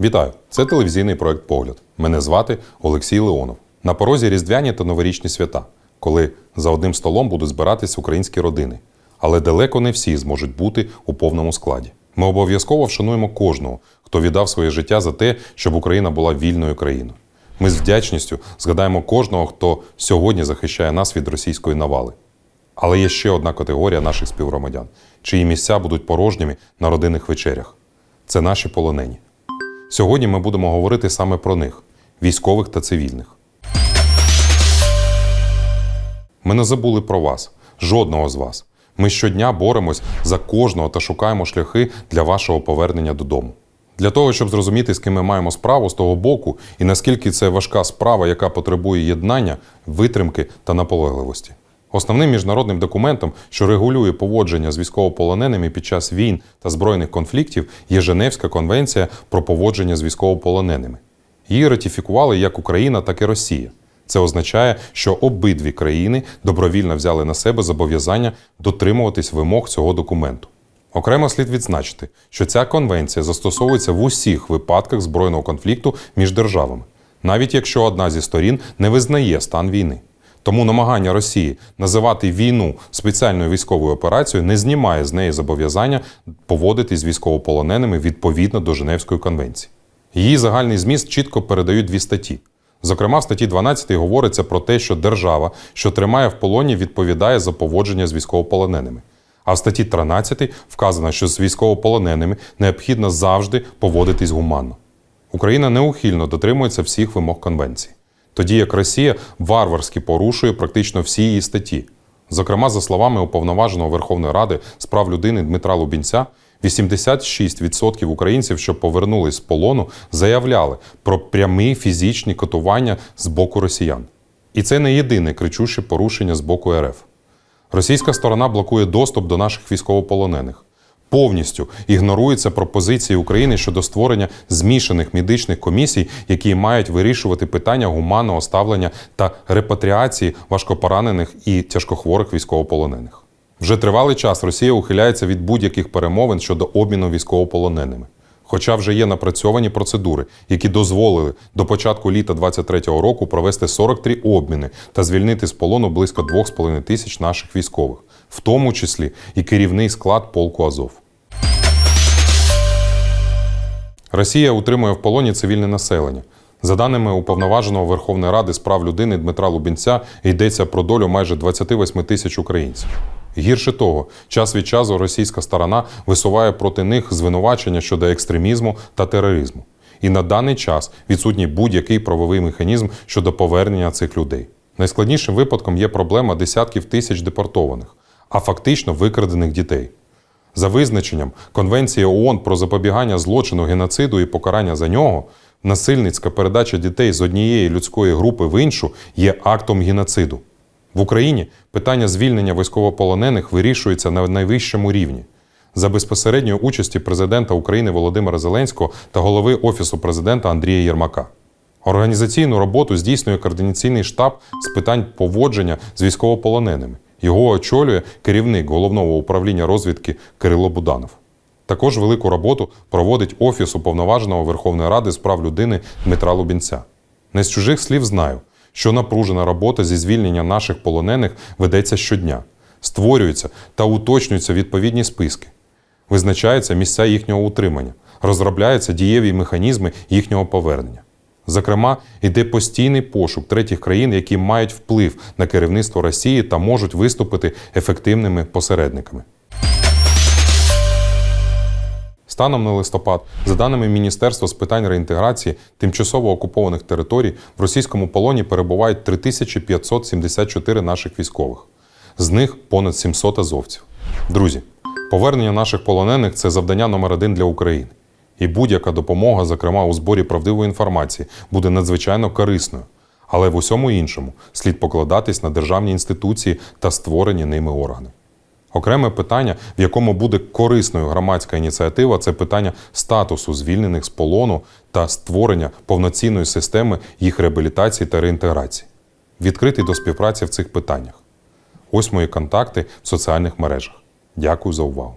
Вітаю! Це телевізійний проект Погляд. Мене звати Олексій Леонов. На порозі різдвяні та новорічні свята, коли за одним столом будуть збиратись українські родини. Але далеко не всі зможуть бути у повному складі. Ми обов'язково вшануємо кожного, хто віддав своє життя за те, щоб Україна була вільною країною. Ми з вдячністю згадаємо кожного, хто сьогодні захищає нас від російської навали. Але є ще одна категорія наших співгромадян, чиї місця будуть порожніми на родинних вечерях. Це наші полонені. Сьогодні ми будемо говорити саме про них військових та цивільних. Ми не забули про вас, жодного з вас. Ми щодня боремось за кожного та шукаємо шляхи для вашого повернення додому. Для того, щоб зрозуміти, з ким ми маємо справу з того боку, і наскільки це важка справа, яка потребує єднання, витримки та наполегливості. Основним міжнародним документом, що регулює поводження з військовополоненими під час війн та збройних конфліктів, є Женевська конвенція про поводження з військовополоненими. Її ратифікували як Україна, так і Росія. Це означає, що обидві країни добровільно взяли на себе зобов'язання дотримуватись вимог цього документу. Окремо слід відзначити, що ця конвенція застосовується в усіх випадках збройного конфлікту між державами, навіть якщо одна зі сторін не визнає стан війни. Тому намагання Росії називати війну спеціальною військовою операцією не знімає з неї зобов'язання поводитись з військовополоненими відповідно до Женевської конвенції. Її загальний зміст чітко передають дві статті. Зокрема, в статті 12 говориться про те, що держава, що тримає в полоні, відповідає за поводження з військовополоненими. А в статті 13 вказано, що з військовополоненими необхідно завжди поводитись гуманно. Україна неухильно дотримується всіх вимог конвенції, тоді як Росія варварськи порушує практично всі її статті. Зокрема, за словами уповноваженого Верховної Ради з прав людини Дмитра Лубінця, 86% українців, що повернулись з полону, заявляли про прямі фізичні катування з боку росіян. І це не єдине кричуще порушення з боку РФ. Російська сторона блокує доступ до наших військовополонених. Повністю ігноруються пропозиції України щодо створення змішаних медичних комісій, які мають вирішувати питання гуманного ставлення та репатріації важкопоранених і тяжкохворих військовополонених. Вже тривалий час Росія ухиляється від будь-яких перемовин щодо обміну військовополоненими. Хоча вже є напрацьовані процедури, які дозволили до початку літа 2023 року провести 43 обміни та звільнити з полону близько 2,5 тисяч наших військових, в тому числі і керівний склад полку Азов. Росія утримує в полоні цивільне населення. За даними уповноваженого Верховної Ради з прав людини Дмитра Лубінця, йдеться про долю майже 28 тисяч українців. Гірше того, час від часу російська сторона висуває проти них звинувачення щодо екстремізму та тероризму. І на даний час відсутній будь-який правовий механізм щодо повернення цих людей. Найскладнішим випадком є проблема десятків тисяч депортованих, а фактично викрадених дітей. За визначенням Конвенції ООН про запобігання злочину геноциду і покарання за нього, насильницька передача дітей з однієї людської групи в іншу є актом геноциду. В Україні питання звільнення військовополонених вирішується на найвищому рівні за безпосередньої участі президента України Володимира Зеленського та голови Офісу президента Андрія Єрмака. Організаційну роботу здійснює координаційний штаб з питань поводження з військовополоненими. Його очолює керівник головного управління розвідки Кирило Буданов. Також велику роботу проводить Офіс уповноваженого Верховної Ради з прав людини Дмитра Лубінця. Не з чужих слів знаю, що напружена робота зі звільнення наших полонених ведеться щодня, створюються та уточнюються відповідні списки, визначаються місця їхнього утримання, розробляються дієві механізми їхнього повернення. Зокрема, йде постійний пошук третіх країн, які мають вплив на керівництво Росії та можуть виступити ефективними посередниками. Станом на листопад, за даними Міністерства з питань реінтеграції тимчасово окупованих територій, в російському полоні перебувають 3574 наших військових. З них понад 700 азовців. Друзі, повернення наших полонених це завдання номер один для України. І будь-яка допомога, зокрема у зборі правдивої інформації, буде надзвичайно корисною. Але в усьому іншому слід покладатись на державні інституції та створені ними органи. Окреме питання, в якому буде корисною громадська ініціатива, це питання статусу звільнених з полону та створення повноцінної системи їх реабілітації та реінтеграції. Відкритий до співпраці в цих питаннях. Ось мої контакти в соціальних мережах. Дякую за увагу.